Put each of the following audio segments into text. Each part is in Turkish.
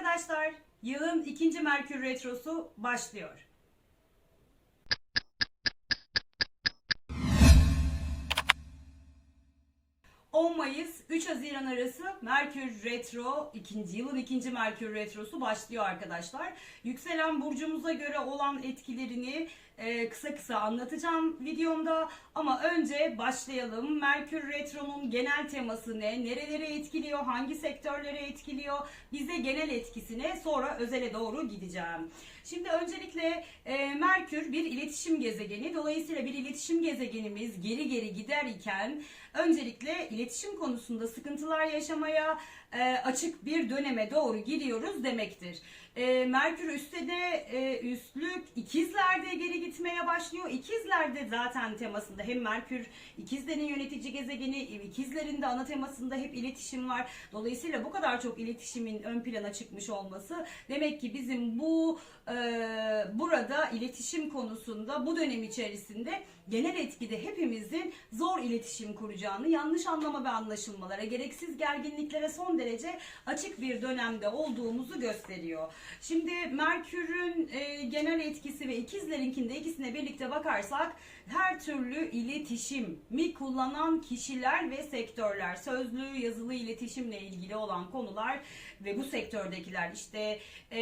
arkadaşlar. Yılın ikinci Merkür Retrosu başlıyor. ...10 Mayıs 3 Haziran arası Merkür Retro, ikinci yılın ikinci Merkür Retrosu başlıyor arkadaşlar. Yükselen burcumuza göre olan etkilerini e, kısa kısa anlatacağım videomda. Ama önce başlayalım. Merkür Retro'nun genel teması ne? Nerelere etkiliyor? Hangi sektörlere etkiliyor? Bize genel etkisine sonra özele doğru gideceğim. Şimdi öncelikle e, Merkür bir iletişim gezegeni. Dolayısıyla bir iletişim gezegenimiz geri geri gider iken öncelikle iletişim konusunda sıkıntılar yaşamaya e, açık bir döneme doğru giriyoruz demektir. E, Merkür üstte de e, üstlük ikizlerde geri gitmeye başlıyor. İkizlerde zaten temasında hem Merkür ikizlerin yönetici gezegeni, ikizlerin de ana temasında hep iletişim var. Dolayısıyla bu kadar çok iletişimin ön plana çıkmış olması demek ki bizim bu e, burada iletişim konusunda bu dönem içerisinde genel etkide hepimizin zor iletişim kuracağını, yanlış anlama ve anlaşılmalara, gereksiz gerginliklere son derece açık bir dönemde olduğumuzu gösteriyor. Şimdi Merkür'ün e, genel etkisi ve ikizlerinkinde ikisine birlikte bakarsak her türlü iletişim mi kullanan kişiler ve sektörler, sözlü, yazılı iletişimle ilgili olan konular ve bu sektördekiler işte e,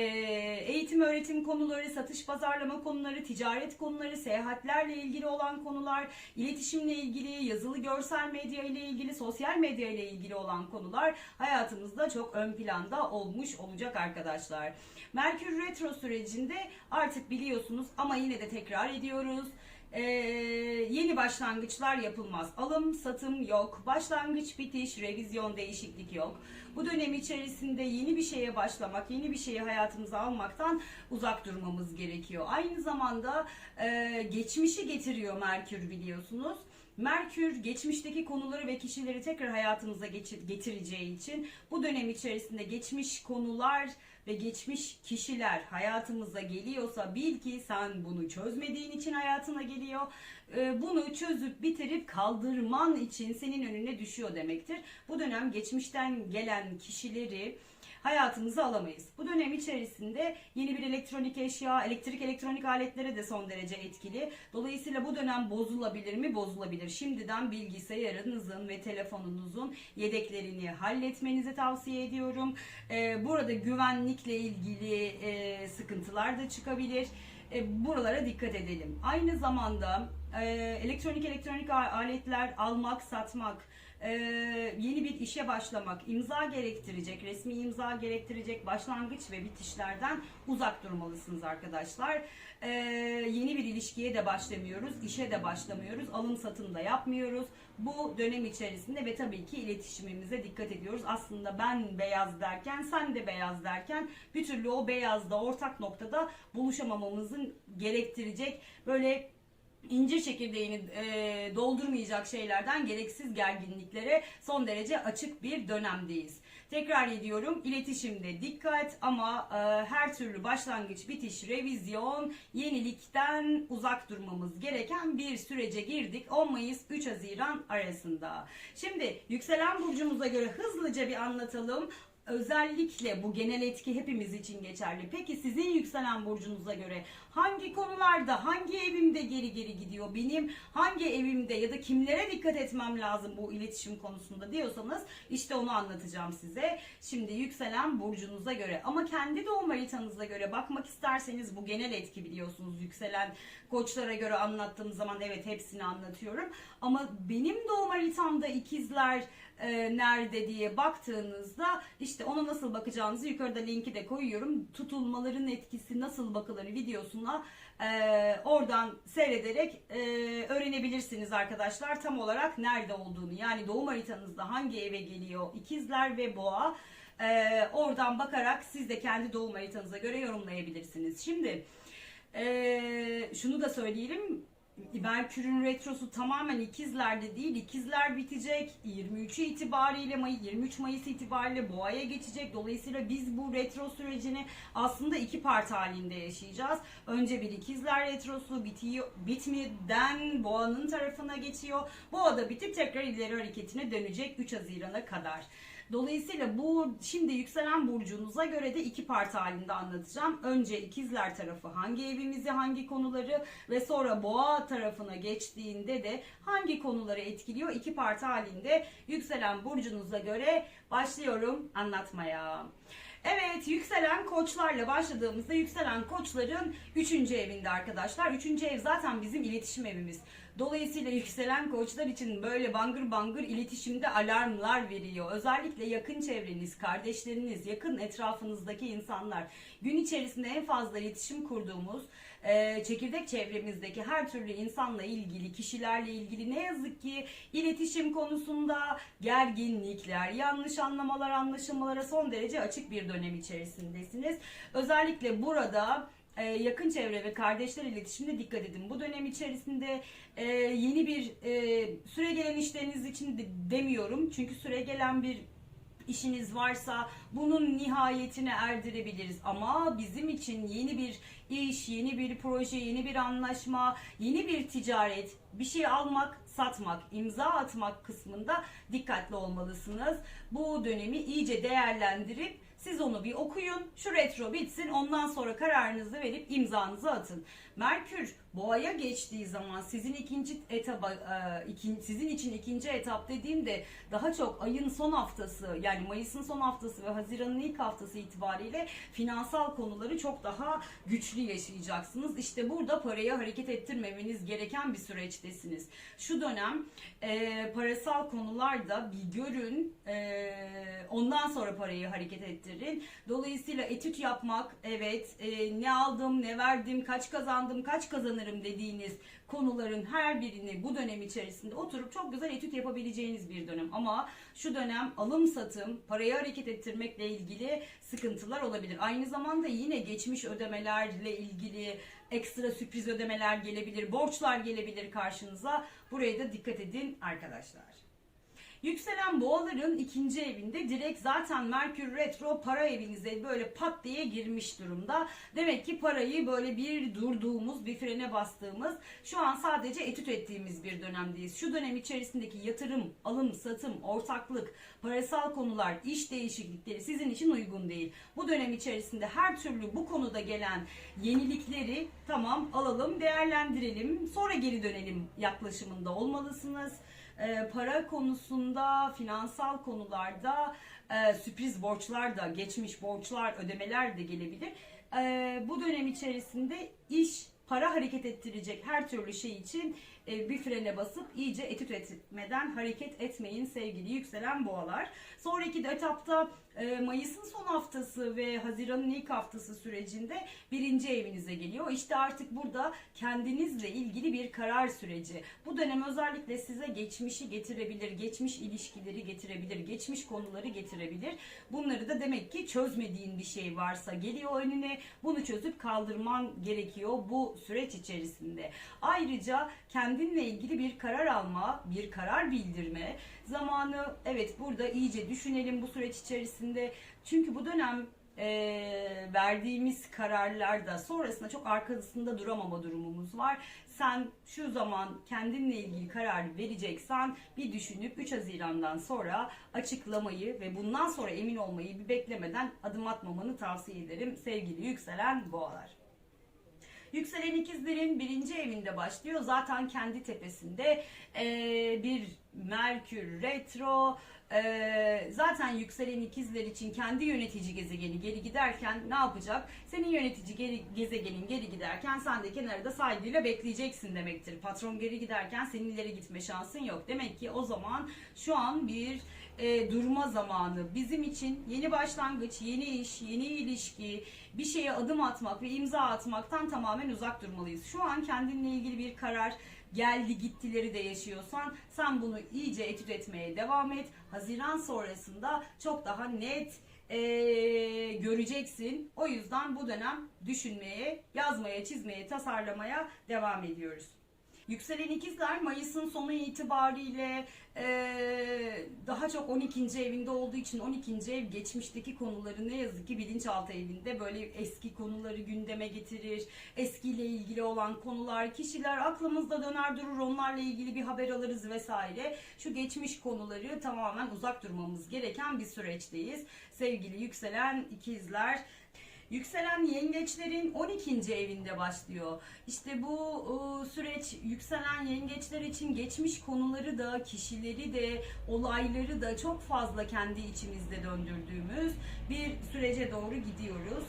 eğitim öğretim konuları, satış pazarlama konuları, ticaret konuları, seyahatlerle ilgili olan konular, iletişimle ilgili, yazılı görsel medya ile ilgili, sosyal medya ile ilgili olan konular hayatımızda çok ön planda olmuş olacak arkadaşlar. Merkür Retro sürecinde artık biliyorsunuz ama yine de tekrar ediyoruz. Ee, yeni başlangıçlar yapılmaz. Alım, satım yok. Başlangıç, bitiş, revizyon, değişiklik yok. Bu dönem içerisinde yeni bir şeye başlamak, yeni bir şeyi hayatımıza almaktan uzak durmamız gerekiyor. Aynı zamanda e, geçmişi getiriyor Merkür biliyorsunuz. Merkür geçmişteki konuları ve kişileri tekrar hayatımıza getireceği için bu dönem içerisinde geçmiş konular ve geçmiş kişiler hayatımıza geliyorsa bil ki sen bunu çözmediğin için hayatına geliyor. Ee, bunu çözüp bitirip kaldırman için senin önüne düşüyor demektir. Bu dönem geçmişten gelen kişileri hayatımıza alamayız. Bu dönem içerisinde yeni bir elektronik eşya, elektrik elektronik aletlere de son derece etkili. Dolayısıyla bu dönem bozulabilir mi? Bozulabilir. Şimdiden bilgisayarınızın ve telefonunuzun yedeklerini halletmenizi tavsiye ediyorum. Ee, burada güvenlikle ilgili e, sıkıntılar da çıkabilir. E, buralara dikkat edelim. Aynı zamanda e, elektronik elektronik aletler almak, satmak, e, yeni bir işe başlamak, imza gerektirecek, resmi imza gerektirecek başlangıç ve bitişlerden uzak durmalısınız arkadaşlar. E, yeni bir ilişkiye de başlamıyoruz, işe de başlamıyoruz, alım satım da yapmıyoruz. Bu dönem içerisinde ve tabii ki iletişimimize dikkat ediyoruz. Aslında ben beyaz derken, sen de beyaz derken bir türlü o beyazda ortak noktada buluşamamamızın gerektirecek böyle incir çekirdeğini e, doldurmayacak şeylerden gereksiz gerginliklere son derece açık bir dönemdeyiz. Tekrar ediyorum iletişimde dikkat ama e, her türlü başlangıç, bitiş, revizyon, yenilikten uzak durmamız gereken bir sürece girdik 10 Mayıs 3 Haziran arasında. Şimdi yükselen burcumuza göre hızlıca bir anlatalım özellikle bu genel etki hepimiz için geçerli. Peki sizin yükselen burcunuza göre hangi konularda, hangi evimde geri geri gidiyor? Benim hangi evimde ya da kimlere dikkat etmem lazım bu iletişim konusunda diyorsanız işte onu anlatacağım size. Şimdi yükselen burcunuza göre ama kendi doğum haritanıza göre bakmak isterseniz bu genel etki biliyorsunuz. Yükselen koçlara göre anlattığım zaman evet hepsini anlatıyorum. Ama benim doğum haritamda ikizler e, nerede diye baktığınızda işte ona nasıl bakacağınızı yukarıda linki de koyuyorum. Tutulmaların etkisi nasıl bakılır videosuna e, oradan seyrederek e, öğrenebilirsiniz arkadaşlar tam olarak nerede olduğunu. Yani doğum haritanızda hangi eve geliyor ikizler ve boğa e, oradan bakarak siz de kendi doğum haritanıza göre yorumlayabilirsiniz. Şimdi e, şunu da söyleyelim Merkür'ün retrosu tamamen ikizlerde değil. İkizler bitecek. 23'ü itibariyle May 23 Mayıs itibariyle boğaya geçecek. Dolayısıyla biz bu retro sürecini aslında iki part halinde yaşayacağız. Önce bir ikizler retrosu bitiyor, bitmeden boğanın tarafına geçiyor. Boğa da bitip tekrar ileri hareketine dönecek 3 Haziran'a kadar. Dolayısıyla bu şimdi yükselen burcunuza göre de iki part halinde anlatacağım. Önce ikizler tarafı hangi evimizi, hangi konuları ve sonra boğa tarafına geçtiğinde de hangi konuları etkiliyor? İki part halinde yükselen burcunuza göre başlıyorum anlatmaya. Evet yükselen koçlarla başladığımızda yükselen koçların 3. evinde arkadaşlar. 3. ev zaten bizim iletişim evimiz. Dolayısıyla yükselen koçlar için böyle bangır bangır iletişimde alarmlar veriyor. Özellikle yakın çevreniz, kardeşleriniz, yakın etrafınızdaki insanlar gün içerisinde en fazla iletişim kurduğumuz e, çekirdek çevremizdeki her türlü insanla ilgili, kişilerle ilgili ne yazık ki iletişim konusunda gerginlikler, yanlış anlamalar, anlaşılmalara son derece açık bir dönem içerisindesiniz. Özellikle burada e, yakın çevre ve kardeşler iletişimine dikkat edin. Bu dönem içerisinde e, yeni bir e, süre gelen işleriniz için de demiyorum. Çünkü süre gelen bir işiniz varsa bunun nihayetine erdirebiliriz. Ama bizim için yeni bir iş, yeni bir proje, yeni bir anlaşma, yeni bir ticaret, bir şey almak, satmak, imza atmak kısmında dikkatli olmalısınız. Bu dönemi iyice değerlendirip siz onu bir okuyun. Şu retro bitsin. Ondan sonra kararınızı verip imzanızı atın. Merkür boğaya geçtiği zaman sizin ikinci etaba e, sizin için ikinci etap dediğimde daha çok ayın son haftası yani Mayıs'ın son haftası ve Haziran'ın ilk haftası itibariyle finansal konuları çok daha güçlü yaşayacaksınız. İşte burada parayı hareket ettirmemeniz gereken bir süreçtesiniz. Şu dönem e, parasal konularda bir görün e, ondan sonra parayı hareket ettirin. Dolayısıyla etüt yapmak evet e, ne aldım ne verdim kaç kazandım kaç kazanırım dediğiniz konuların her birini bu dönem içerisinde oturup çok güzel etüt yapabileceğiniz bir dönem. Ama şu dönem alım satım, parayı hareket ettirmekle ilgili sıkıntılar olabilir. Aynı zamanda yine geçmiş ödemelerle ilgili ekstra sürpriz ödemeler gelebilir, borçlar gelebilir karşınıza. Buraya da dikkat edin arkadaşlar. Yükselen boğaların ikinci evinde direkt zaten Merkür Retro para evinize böyle pat diye girmiş durumda. Demek ki parayı böyle bir durduğumuz, bir frene bastığımız, şu an sadece etüt ettiğimiz bir dönemdeyiz. Şu dönem içerisindeki yatırım, alım, satım, ortaklık, parasal konular, iş değişiklikleri sizin için uygun değil. Bu dönem içerisinde her türlü bu konuda gelen yenilikleri tamam alalım, değerlendirelim, sonra geri dönelim yaklaşımında olmalısınız e, para konusunda, finansal konularda e, sürpriz borçlar da, geçmiş borçlar, ödemeler de gelebilir. E, bu dönem içerisinde iş, para hareket ettirecek her türlü şey için bir frene basıp iyice etüt etmeden hareket etmeyin sevgili yükselen boğalar. Sonraki de etapta Mayıs'ın son haftası ve Haziran'ın ilk haftası sürecinde birinci evinize geliyor. İşte artık burada kendinizle ilgili bir karar süreci. Bu dönem özellikle size geçmişi getirebilir, geçmiş ilişkileri getirebilir, geçmiş konuları getirebilir. Bunları da demek ki çözmediğin bir şey varsa geliyor önüne. Bunu çözüp kaldırman gerekiyor bu süreç içerisinde. Ayrıca kendinle ilgili bir karar alma, bir karar bildirme zamanı evet burada iyice düşünelim bu süreç içerisinde. Çünkü bu dönem e, verdiğimiz kararlarda sonrasında çok arkasında duramama durumumuz var. Sen şu zaman kendinle ilgili karar vereceksen bir düşünüp 3 Haziran'dan sonra açıklamayı ve bundan sonra emin olmayı bir beklemeden adım atmamanı tavsiye ederim sevgili yükselen boğalar. Yükselen ikizlerin birinci evinde başlıyor. Zaten kendi tepesinde ee, bir Merkür retro. Ee, zaten yükselen ikizler için kendi yönetici gezegeni geri giderken ne yapacak? Senin yönetici geri, gezegenin geri giderken sen de kenarda saygıyla bekleyeceksin demektir. Patron geri giderken senin ileri gitme şansın yok. Demek ki o zaman şu an bir e, durma zamanı. Bizim için yeni başlangıç, yeni iş, yeni ilişki, bir şeye adım atmak ve imza atmaktan tamamen uzak durmalıyız. Şu an kendinle ilgili bir karar geldi gittileri de yaşıyorsan sen bunu iyice etüt etmeye devam et. Haziran sonrasında çok daha net e, göreceksin. O yüzden bu dönem düşünmeye, yazmaya, çizmeye, tasarlamaya devam ediyoruz. Yükselen ikizler Mayıs'ın sonu itibariyle e, daha çok 12. evinde olduğu için 12. ev geçmişteki konuları ne yazık ki bilinçaltı evinde böyle eski konuları gündeme getirir. Eskiyle ilgili olan konular, kişiler aklımızda döner durur onlarla ilgili bir haber alırız vesaire. Şu geçmiş konuları tamamen uzak durmamız gereken bir süreçteyiz. Sevgili yükselen ikizler Yükselen yengeçlerin 12. evinde başlıyor. İşte bu e, süreç yükselen yengeçler için geçmiş konuları da, kişileri de, olayları da çok fazla kendi içimizde döndürdüğümüz bir sürece doğru gidiyoruz.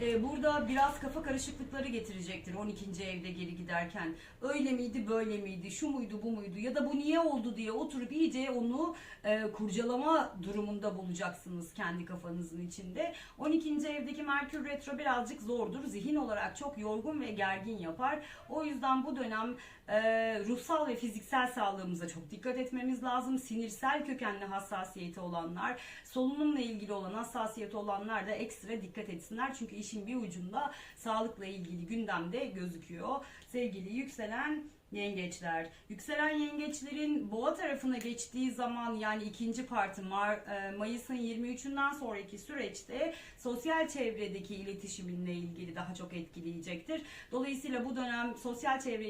E, Burada biraz kafa karışıklıkları getirecektir 12. evde geri giderken. Öyle miydi, böyle miydi, şu muydu, bu muydu ya da bu niye oldu diye oturup iyice onu e, kurcalama durumunda bulacaksınız kendi kafanızın içinde. 12. evdeki Merkür Retro birazcık zordur. Zihin olarak çok yorgun ve gergin yapar. O yüzden bu dönem e, ruhsal ve fiziksel sağlığımıza çok dikkat etmemiz lazım. Sinirsel kökenli hassasiyeti olanlar, solunumla ilgili olan hassasiyeti olanlar da ekstra dikkat etsinler. Çünkü işin bir ucunda sağlıkla ilgili gündemde gözüküyor. Sevgili yükselen yengeçler. Yükselen yengeçlerin boğa tarafına geçtiği zaman yani ikinci parti Mar- e, Mayıs'ın 23'ünden sonraki süreçte sosyal çevredeki iletişiminle ilgili daha çok etkileyecektir. Dolayısıyla bu dönem sosyal çevre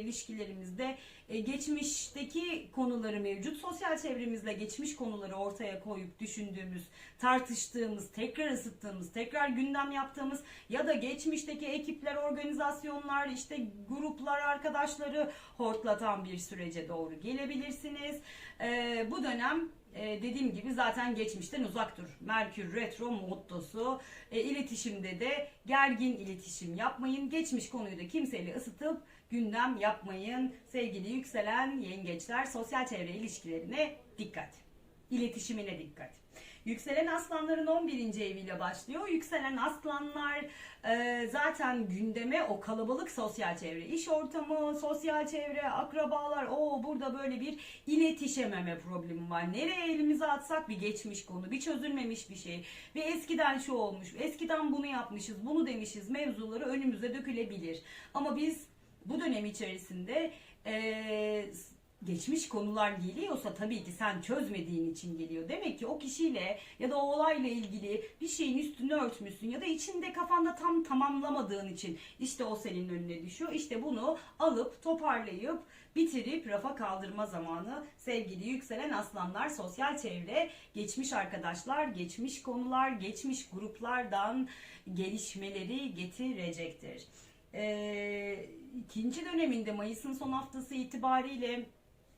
ilişkilerimizde e, geçmişteki konuları mevcut sosyal çevremizle geçmiş konuları ortaya koyup düşündüğümüz, tartıştığımız, tekrar ısıttığımız, tekrar gündem yaptığımız ya da geçmişteki ekipler, organizasyonlar, işte gruplar, arkadaşları hortlatan bir sürece doğru gelebilirsiniz. E, bu dönem e, dediğim gibi zaten geçmişten uzak dur. Merkür Retro mottosu. E, iletişimde de gergin iletişim yapmayın. Geçmiş konuyu da kimseyle ısıtıp gündem yapmayın. Sevgili yükselen yengeçler sosyal çevre ilişkilerine dikkat. İletişimine dikkat. Yükselen aslanların 11. eviyle başlıyor. Yükselen aslanlar e, zaten gündeme o kalabalık sosyal çevre, iş ortamı, sosyal çevre, akrabalar, o burada böyle bir iletişememe problemi var. Nereye elimizi atsak bir geçmiş konu, bir çözülmemiş bir şey. Ve eskiden şu olmuş, eskiden bunu yapmışız, bunu demişiz mevzuları önümüze dökülebilir. Ama biz bu dönem içerisinde e, geçmiş konular geliyorsa tabii ki sen çözmediğin için geliyor. Demek ki o kişiyle ya da o olayla ilgili bir şeyin üstünü örtmüşsün ya da içinde kafanda tam tamamlamadığın için işte o senin önüne düşüyor. İşte bunu alıp toparlayıp bitirip rafa kaldırma zamanı sevgili yükselen aslanlar sosyal çevre geçmiş arkadaşlar geçmiş konular geçmiş gruplardan gelişmeleri getirecektir. Ee, ikinci döneminde Mayıs'ın son haftası itibariyle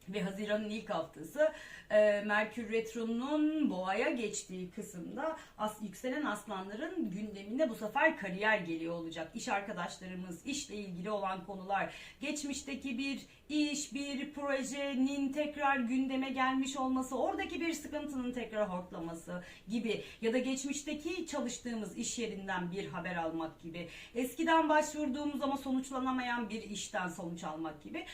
ve Haziran'ın ilk haftası e, Merkür Retro'nun boğaya geçtiği kısımda as, yükselen aslanların gündeminde bu sefer kariyer geliyor olacak. İş arkadaşlarımız, işle ilgili olan konular, geçmişteki bir iş, bir projenin tekrar gündeme gelmiş olması, oradaki bir sıkıntının tekrar hortlaması gibi ya da geçmişteki çalıştığımız iş yerinden bir haber almak gibi. Eskiden başvurduğumuz ama sonuçlanamayan bir işten sonuç almak gibi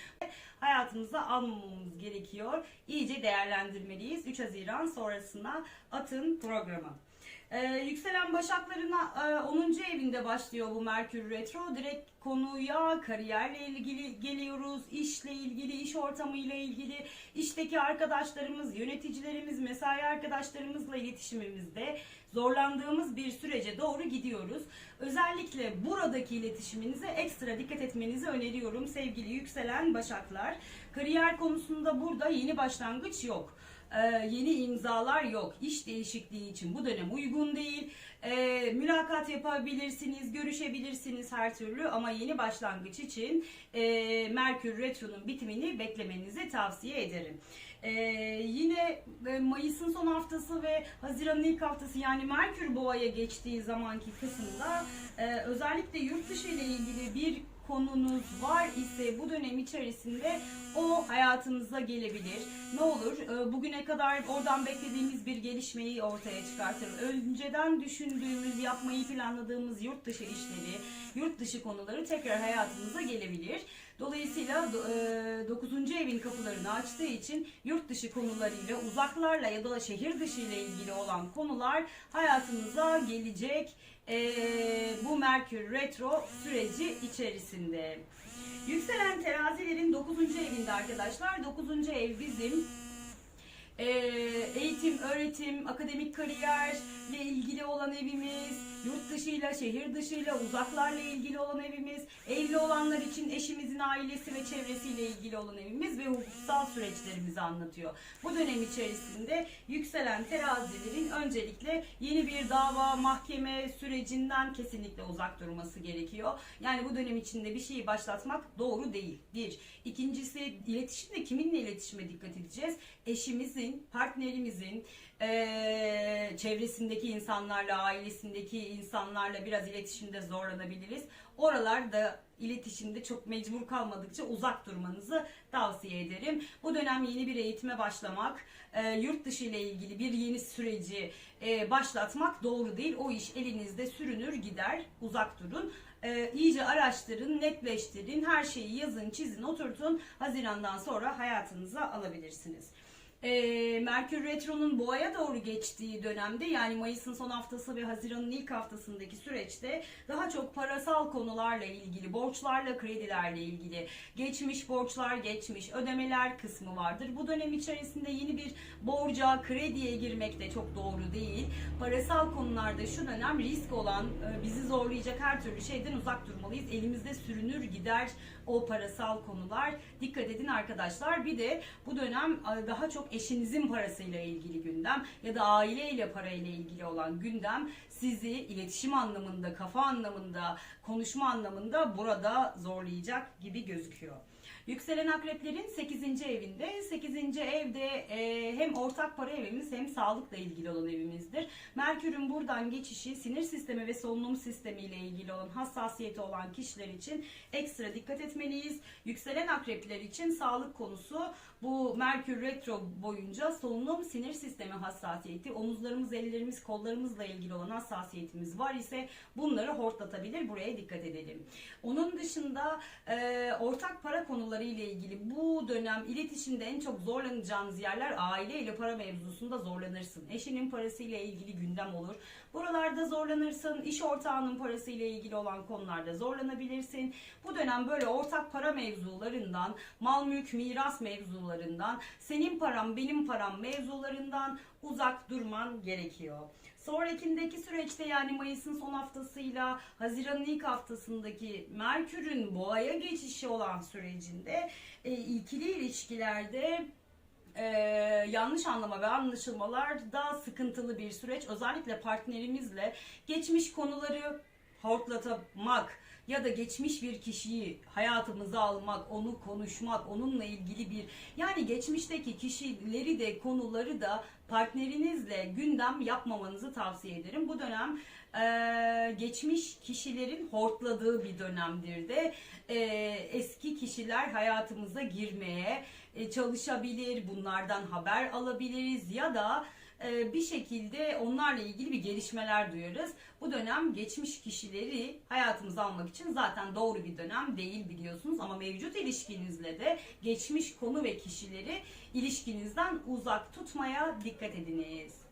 hayatımıza almamamız gerekiyor. İyice değerlendirmeliyiz. 3 Haziran sonrasına atın programı. Ee, yükselen Başaklarına e, 10. evinde başlıyor bu Merkür Retro. Direkt konuya kariyerle ilgili geliyoruz, işle ilgili, iş ortamıyla ilgili, işteki arkadaşlarımız, yöneticilerimiz, mesai arkadaşlarımızla iletişimimizde zorlandığımız bir sürece doğru gidiyoruz. Özellikle buradaki iletişiminize ekstra dikkat etmenizi öneriyorum sevgili yükselen Başaklar. Kariyer konusunda burada yeni başlangıç yok. Ee, yeni imzalar yok. İş değişikliği için bu dönem uygun değil. Ee, mülakat yapabilirsiniz, görüşebilirsiniz her türlü ama yeni başlangıç için e, Merkür Retro'nun bitimini beklemenizi tavsiye ederim. Ee, yine e, Mayıs'ın son haftası ve Haziran'ın ilk haftası yani Merkür Boğa'ya geçtiği zamanki kısımda e, özellikle yurt dışı ile ilgili bir konunuz var ise bu dönem içerisinde o hayatınıza gelebilir. Ne olur e, bugüne kadar oradan beklediğimiz bir gelişmeyi ortaya çıkartır. Önceden düşündüğümüz, yapmayı planladığımız yurt dışı işleri, yurt dışı konuları tekrar hayatımıza gelebilir. Dolayısıyla 9. evin kapılarını açtığı için yurt dışı konularıyla, uzaklarla ya da şehir dışı ile ilgili olan konular hayatınıza gelecek e, bu Merkür Retro süreci içerisinde. Yükselen terazilerin 9. evinde arkadaşlar. 9. ev bizim e, eğitim, öğretim, akademik kariyerle ilgili olan evimiz, yurt dışıyla, şehir dışıyla, uzaklarla ilgili olan evimiz, evli olanlar için eşimizin ailesi ve çevresiyle ilgili olan evimiz ve hukuksal süreçlerimizi anlatıyor. Bu dönem içerisinde yükselen terazilerin öncelikle yeni bir dava, mahkeme sürecinden kesinlikle uzak durması gerekiyor. Yani bu dönem içinde bir şeyi başlatmak doğru değil. Bir. İkincisi iletişimde kiminle iletişime dikkat edeceğiz? Eşimizin, partnerimizin, eee, çevresindeki insanlarla, ailesindeki insanlarla biraz iletişimde zorlanabiliriz. Oralarda iletişimde çok mecbur kalmadıkça uzak durmanızı tavsiye ederim. Bu dönem yeni bir eğitime başlamak, e, yurt dışı ile ilgili bir yeni süreci e, başlatmak doğru değil. O iş elinizde sürünür gider, uzak durun. E, iyice araştırın, netleştirin, her şeyi yazın, çizin, oturtun. Hazirandan sonra hayatınıza alabilirsiniz. E, Merkür Retro'nun boğaya doğru geçtiği dönemde yani Mayıs'ın son haftası ve Haziran'ın ilk haftasındaki süreçte daha çok parasal konularla ilgili, borçlarla, kredilerle ilgili, geçmiş borçlar, geçmiş ödemeler kısmı vardır. Bu dönem içerisinde yeni bir borca, krediye girmek de çok doğru değil. Parasal konularda şu dönem risk olan, e, bizi zorlayacak her türlü şeyden uzak durmalıyız. Elimizde sürünür gider o parasal konular. Dikkat edin arkadaşlar. Bir de bu dönem e, daha çok eşinizin parasıyla ilgili gündem ya da aileyle parayla ilgili olan gündem sizi iletişim anlamında, kafa anlamında, konuşma anlamında burada zorlayacak gibi gözüküyor. Yükselen akreplerin 8. evinde. 8. evde e, hem ortak para evimiz hem sağlıkla ilgili olan evimizdir. Merkür'ün buradan geçişi sinir sistemi ve solunum sistemi ile ilgili olan hassasiyeti olan kişiler için ekstra dikkat etmeliyiz. Yükselen akrepler için sağlık konusu bu Merkür retro boyunca solunum sinir sistemi hassasiyeti, omuzlarımız, ellerimiz, kollarımızla ilgili olan hassasiyetimiz var ise bunları hortlatabilir. Buraya dikkat edelim. Onun dışında e, ortak para konuları ile ilgili bu dönem iletişimde en çok zorlanacağınız yerler aile ile para mevzusunda zorlanırsın. Eşinin parasıyla ilgili gündem olur. Buralarda zorlanırsın. İş ortağının parasıyla ilgili olan konularda zorlanabilirsin. Bu dönem böyle ortak para mevzularından, mal mülk miras mevzularından, senin param benim param mevzularından uzak durman gerekiyor. Sonrakindeki süreçte yani Mayıs'ın son haftasıyla Haziran'ın ilk haftasındaki Merkür'ün boğaya geçişi olan sürecinde e, ikili ilişkilerde e, yanlış anlama ve anlaşılmalar da sıkıntılı bir süreç. Özellikle partnerimizle geçmiş konuları hortlatmak ya da geçmiş bir kişiyi hayatımıza almak, onu konuşmak, onunla ilgili bir yani geçmişteki kişileri de konuları da partnerinizle gündem yapmamanızı tavsiye ederim. Bu dönem e, geçmiş kişilerin hortladığı bir dönemdir de e, eski kişiler hayatımıza girmeye e, çalışabilir, bunlardan haber alabiliriz ya da bir şekilde onlarla ilgili bir gelişmeler duyarız. Bu dönem geçmiş kişileri hayatımıza almak için zaten doğru bir dönem değil biliyorsunuz ama mevcut ilişkinizle de geçmiş konu ve kişileri ilişkinizden uzak tutmaya dikkat ediniz.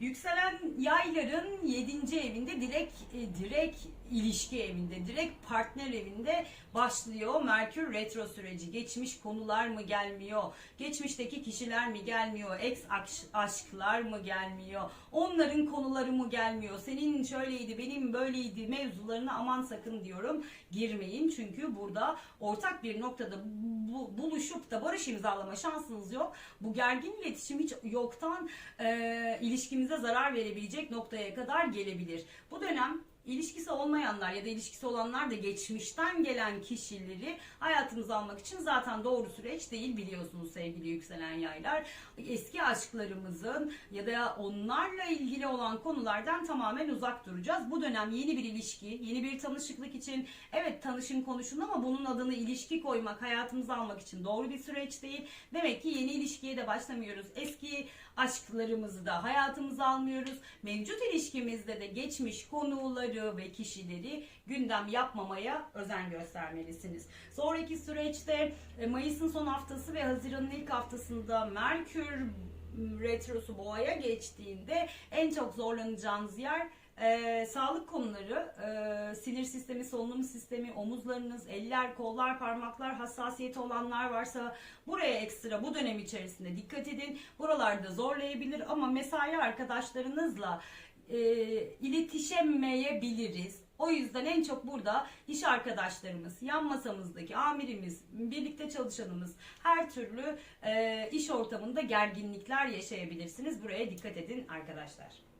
Yükselen yayların 7. evinde direkt e, direkt ilişki evinde, direkt partner evinde başlıyor. Merkür retro süreci. Geçmiş konular mı gelmiyor? Geçmişteki kişiler mi gelmiyor? Ex aşklar mı gelmiyor? Onların konuları mı gelmiyor? Senin şöyleydi, benim böyleydi mevzularına aman sakın diyorum. Girmeyin çünkü burada ortak bir noktada bu, buluşup da barış imzalama şansınız yok. Bu gergin iletişim hiç yoktan e, ilişkimize zarar verebilecek noktaya kadar gelebilir. Bu dönem ilişkisi olmayanlar ya da ilişkisi olanlar da geçmişten gelen kişileri hayatımıza almak için zaten doğru süreç değil biliyorsunuz sevgili yükselen yaylar. Eski aşklarımızın ya da onlarla ilgili olan konulardan tamamen uzak duracağız. Bu dönem yeni bir ilişki, yeni bir tanışıklık için evet tanışın konuşun ama bunun adını ilişki koymak, hayatımıza almak için doğru bir süreç değil. Demek ki yeni ilişkiye de başlamıyoruz. Eski aşklarımızı da hayatımıza almıyoruz. Mevcut ilişkimizde de geçmiş konuları ve kişileri gündem yapmamaya özen göstermelisiniz. Sonraki süreçte e, Mayıs'ın son haftası ve Haziran'ın ilk haftasında Merkür retrosu boğaya geçtiğinde en çok zorlanacağınız yer e, sağlık konuları, e, sinir sistemi, solunum sistemi, omuzlarınız, eller, kollar, parmaklar hassasiyeti olanlar varsa buraya ekstra bu dönem içerisinde dikkat edin. Buralarda zorlayabilir ama mesai arkadaşlarınızla e, iletişemeyebiliriz. O yüzden en çok burada iş arkadaşlarımız, yan masamızdaki amirimiz, birlikte çalışanımız her türlü e, iş ortamında gerginlikler yaşayabilirsiniz. Buraya dikkat edin arkadaşlar.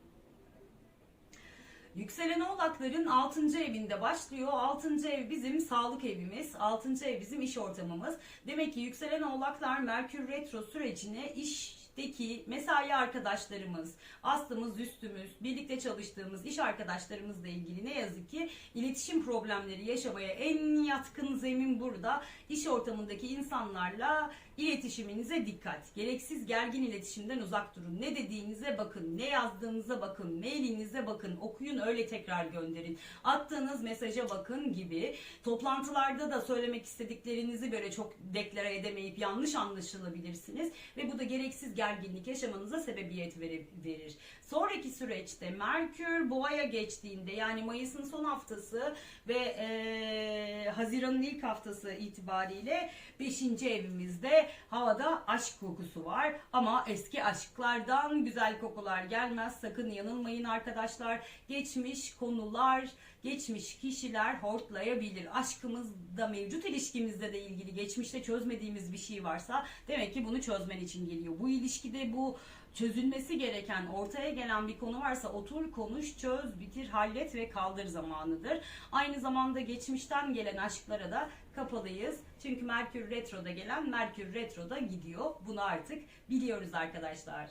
Yükselen oğlakların 6. evinde başlıyor. 6. ev bizim sağlık evimiz. 6. ev bizim iş ortamımız. Demek ki yükselen oğlaklar Merkür Retro sürecine işteki mesai arkadaşlarımız, astımız, üstümüz, birlikte çalıştığımız iş arkadaşlarımızla ilgili ne yazık ki iletişim problemleri yaşamaya en yatkın zemin burada. İş ortamındaki insanlarla iletişiminize dikkat. Gereksiz gergin iletişimden uzak durun. Ne dediğinize bakın, ne yazdığınıza bakın, mailinize bakın, okuyun öyle tekrar gönderin. Attığınız mesaja bakın gibi. Toplantılarda da söylemek istediklerinizi böyle çok deklare edemeyip yanlış anlaşılabilirsiniz ve bu da gereksiz gerginlik yaşamanıza sebebiyet veri- verir. Sonraki süreçte Merkür Boğa'ya geçtiğinde yani Mayıs'ın son haftası ve eee, Haziran'ın ilk haftası itibariyle 5. evimizde havada aşk kokusu var ama eski aşklardan güzel kokular gelmez. Sakın yanılmayın arkadaşlar. Geçmiş konular, geçmiş kişiler hortlayabilir. Aşkımızda mevcut ilişkimizde de ilgili geçmişte çözmediğimiz bir şey varsa demek ki bunu çözmen için geliyor. Bu ilişkide bu çözülmesi gereken, ortaya gelen bir konu varsa otur, konuş, çöz, bitir, hallet ve kaldır zamanıdır. Aynı zamanda geçmişten gelen aşklara da kapalıyız. Çünkü Merkür Retro'da gelen Merkür Retro'da gidiyor. Bunu artık biliyoruz arkadaşlar.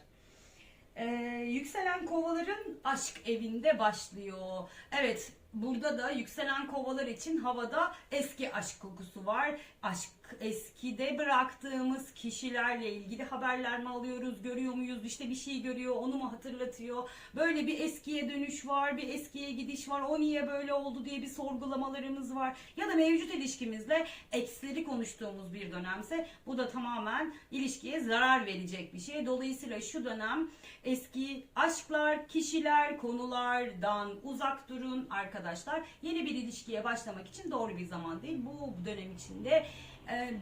Ee, yükselen kovaların aşk evinde başlıyor. Evet burada da yükselen kovalar için havada eski aşk kokusu var. Aşk eskide bıraktığımız kişilerle ilgili haberler mi alıyoruz, görüyor muyuz? İşte bir şey görüyor, onu mu hatırlatıyor? Böyle bir eskiye dönüş var, bir eskiye gidiş var. O niye böyle oldu diye bir sorgulamalarımız var. Ya da mevcut ilişkimizle eksleri konuştuğumuz bir dönemse bu da tamamen ilişkiye zarar verecek bir şey. Dolayısıyla şu dönem eski aşklar, kişiler, konulardan uzak durun arkadaşlar. Yeni bir ilişkiye başlamak için doğru bir zaman değil. Bu dönem içinde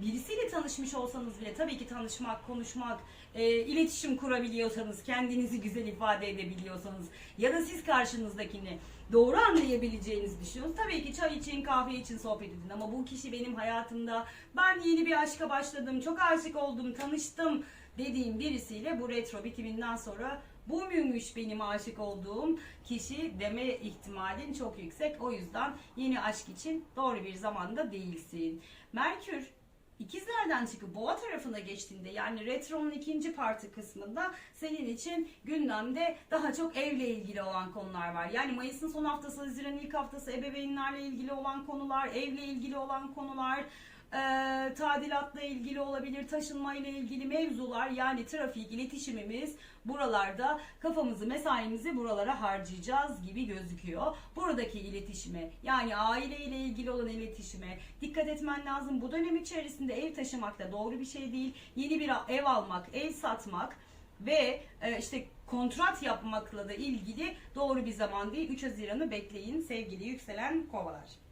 birisiyle tanışmış olsanız bile tabii ki tanışmak, konuşmak, e, iletişim kurabiliyorsanız, kendinizi güzel ifade edebiliyorsanız ya da siz karşınızdakini doğru anlayabileceğinizi düşünüyorsunuz. Tabii ki çay için, kahve için sohbet edin ama bu kişi benim hayatımda ben yeni bir aşka başladım, çok aşık oldum, tanıştım dediğim birisiyle bu retro bitiminden sonra bu muymuş benim aşık olduğum kişi deme ihtimalin çok yüksek. O yüzden yeni aşk için doğru bir zamanda değilsin. Merkür İkizlerden çıkıp boğa tarafına geçtiğinde yani retronun ikinci parti kısmında senin için gündemde daha çok evle ilgili olan konular var. Yani Mayıs'ın son haftası, Haziran'ın ilk haftası ebeveynlerle ilgili olan konular, evle ilgili olan konular, e, tadilatla ilgili olabilir, taşınmayla ilgili mevzular yani trafik, iletişimimiz buralarda kafamızı, mesaimizi buralara harcayacağız gibi gözüküyor. Buradaki iletişime yani aileyle ilgili olan iletişime dikkat etmen lazım. Bu dönem içerisinde ev taşımak da doğru bir şey değil. Yeni bir ev almak, ev satmak ve e, işte kontrat yapmakla da ilgili doğru bir zaman değil. 3 Haziran'ı bekleyin sevgili yükselen kovalar.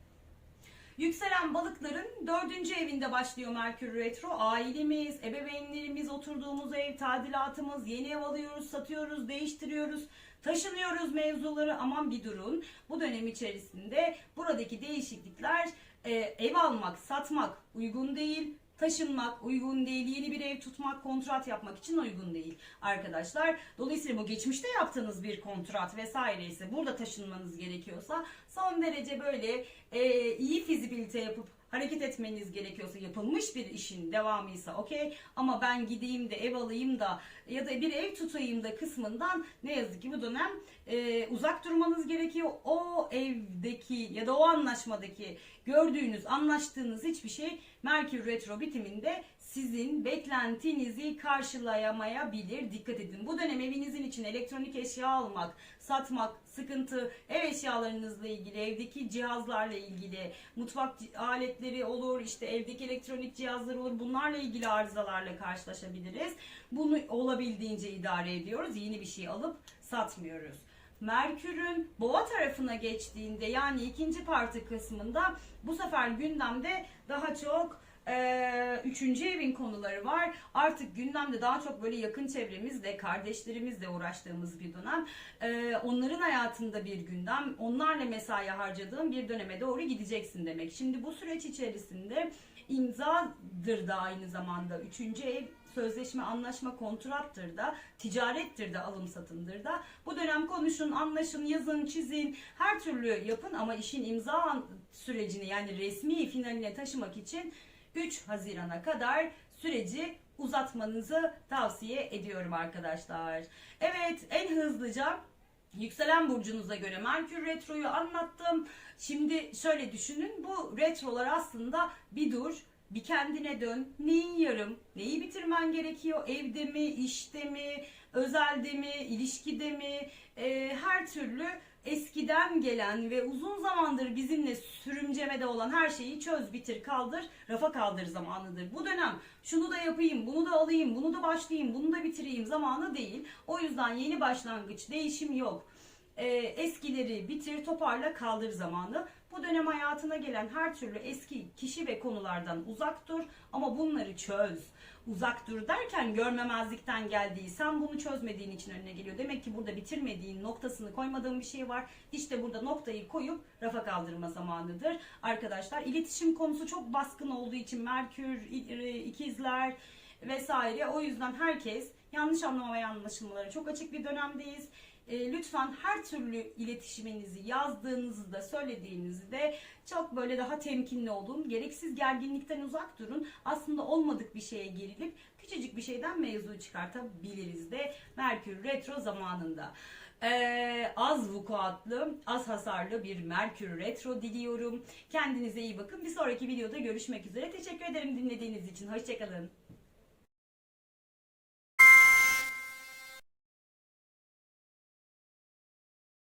Yükselen balıkların dördüncü evinde başlıyor Merkür Retro. Ailemiz, ebeveynlerimiz, oturduğumuz ev, tadilatımız, yeni ev alıyoruz, satıyoruz, değiştiriyoruz, taşınıyoruz mevzuları. Aman bir durun. Bu dönem içerisinde buradaki değişiklikler e, ev almak, satmak uygun değil. Taşınmak uygun değil, yeni bir ev tutmak, kontrat yapmak için uygun değil arkadaşlar. Dolayısıyla bu geçmişte yaptığınız bir kontrat vesaire ise burada taşınmanız gerekiyorsa son derece böyle e, iyi fizibilite yapıp hareket etmeniz gerekiyorsa yapılmış bir işin devamıysa okey ama ben gideyim de ev alayım da ya da bir ev tutayım da kısmından ne yazık ki bu dönem e, uzak durmanız gerekiyor. O evdeki ya da o anlaşmadaki gördüğünüz, anlaştığınız hiçbir şey Merkür Retro bitiminde sizin beklentinizi karşılayamayabilir. Dikkat edin. Bu dönem evinizin için elektronik eşya almak, satmak, sıkıntı, ev eşyalarınızla ilgili, evdeki cihazlarla ilgili, mutfak aletleri olur, işte evdeki elektronik cihazlar olur. Bunlarla ilgili arızalarla karşılaşabiliriz. Bunu olabildiğince idare ediyoruz. Yeni bir şey alıp satmıyoruz. Merkür'ün boğa tarafına geçtiğinde yani ikinci parti kısmında bu sefer gündemde daha çok e, üçüncü evin konuları var. Artık gündemde daha çok böyle yakın çevremizle, kardeşlerimizle uğraştığımız bir dönem. E, onların hayatında bir gündem, onlarla mesai harcadığın bir döneme doğru gideceksin demek. Şimdi bu süreç içerisinde imzadır da aynı zamanda. Üçüncü ev sözleşme, anlaşma, kontrattır da, ticarettir de, alım satımdır da. Bu dönem konuşun, anlaşın, yazın, çizin, her türlü yapın ama işin imza sürecini yani resmi finaline taşımak için 3 Haziran'a kadar süreci uzatmanızı tavsiye ediyorum arkadaşlar. Evet en hızlıca Yükselen burcunuza göre Merkür Retro'yu anlattım. Şimdi şöyle düşünün bu retrolar aslında bir dur, bir kendine dön. Neyin yarım, neyi bitirmen gerekiyor? Evde mi, işte mi, özelde mi, ilişkide mi? Ee, her türlü eskiden gelen ve uzun zamandır bizimle sürümcemede olan her şeyi çöz, bitir, kaldır, rafa kaldır zamanıdır. Bu dönem şunu da yapayım, bunu da alayım, bunu da başlayayım, bunu da bitireyim zamanı değil. O yüzden yeni başlangıç, değişim yok. Ee, eskileri bitir, toparla, kaldır zamanı. Bu dönem hayatına gelen her türlü eski kişi ve konulardan uzak dur ama bunları çöz. Uzak dur derken görmemezlikten geldiği, sen bunu çözmediğin için önüne geliyor. Demek ki burada bitirmediğin, noktasını koymadığın bir şey var. İşte burada noktayı koyup rafa kaldırma zamanıdır. Arkadaşlar iletişim konusu çok baskın olduğu için Merkür, ikizler vesaire. O yüzden herkes yanlış anlama ve anlaşılmalara çok açık bir dönemdeyiz. E, lütfen her türlü iletişiminizi yazdığınızı da söylediğinizi de çok böyle daha temkinli olun. Gereksiz gerginlikten uzak durun. Aslında olmadık bir şeye gerilip küçücük bir şeyden mevzu çıkartabiliriz de Merkür Retro zamanında. Ee, az vukuatlı, az hasarlı bir Merkür Retro diliyorum. Kendinize iyi bakın. Bir sonraki videoda görüşmek üzere. Teşekkür ederim dinlediğiniz için. Hoşçakalın.